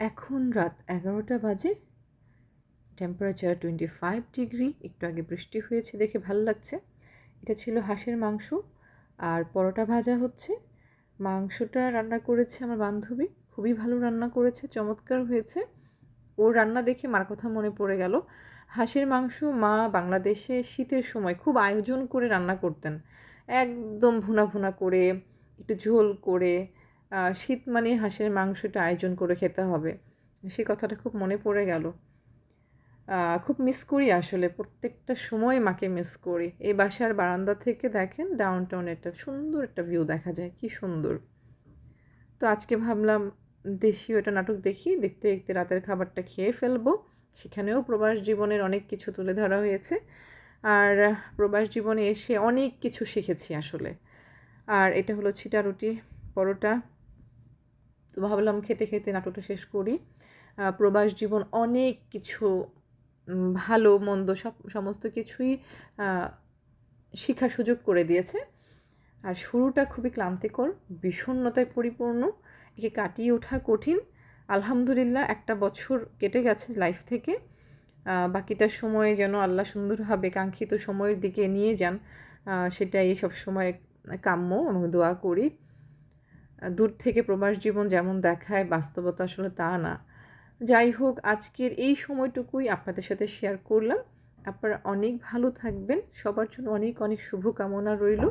এখন রাত এগারোটা বাজে। টেম্পারেচার টোয়েন্টি ফাইভ ডিগ্রি একটু আগে বৃষ্টি হয়েছে দেখে ভালো লাগছে। এটা ছিল হাঁসের মাংস। আর পরোটা ভাজা হচ্ছে। মাংসটা রান্না করেছে আমার বান্ধবী। খুবই ভালো রান্না করেছে, চমৎকার হয়েছে। ওর রান্না দেখে মার কথা মনে পড়ে গেল। হাঁসের মাংস মা বাংলাদেশে শীতের সময় খুব আয়োজন করে রান্না করতেন। একদম ভুনা ভুনা করে, একটু ঝোল করে শীত মানে হাঁসের মাংসটা আয়োজন করে খেতে হবে। সে কথাটা খুব মনে পড়ে গেল। খুব মিস করি আসলে, প্রত্যেকটা সময় মাকে মিস করি। এই বাসার বারান্দা থেকে দেখেন ডাউন টাউন একটা সুন্দর একটা ভিউ দেখা যায়, কি সুন্দর। তো আজকে ভাবলাম দেশীয় একটা নাটক দেখি, দেখতে দেখতে রাতের খাবারটা খেয়ে ফেলব। সেখানেও প্রবাস জীবনের অনেক কিছু তুলে ধরা হয়েছে। আর প্রবাস জীবনে এসে অনেক কিছু শিখেছি আসলে। আর এটা হলো ছিটা রুটি পরোটা। তো ভাবলাম খেতে খেতে নাটকটা শেষ করি। প্রবাস জীবন অনেক কিছু ভালো, মন্দ, সব, সমস্ত কিছুই শেখার সুযোগ করে দিয়েছে। আর শুরুটা খুবই ক্লান্তিকর, বিষণ্ণতায় পরিপূর্ণ, একে কাটিয়ে ওঠা কঠিন। আলহামদুলিল্লাহ একটা বছর কেটে গেছে লাইফ থেকে। বাকিটা সময় যেন আল্লাহ সুন্দরভাবে কাঙ্ক্ষিত সময়ের দিকে নিয়ে যান সেটাই সবসময় কাম্য এবং দোয়া করি। দূর থেকে প্রবাস জীবন যেমন দেখায়, বাস্তবতা আসলে তা না। যাই হোক, আজকের এই সময়টুকুই আপনাদের সাথে শেয়ার করলাম। আপনারা অনেক ভালো থাকবেন। সবার জন্য অনেক অনেক শুভকামনা রইল।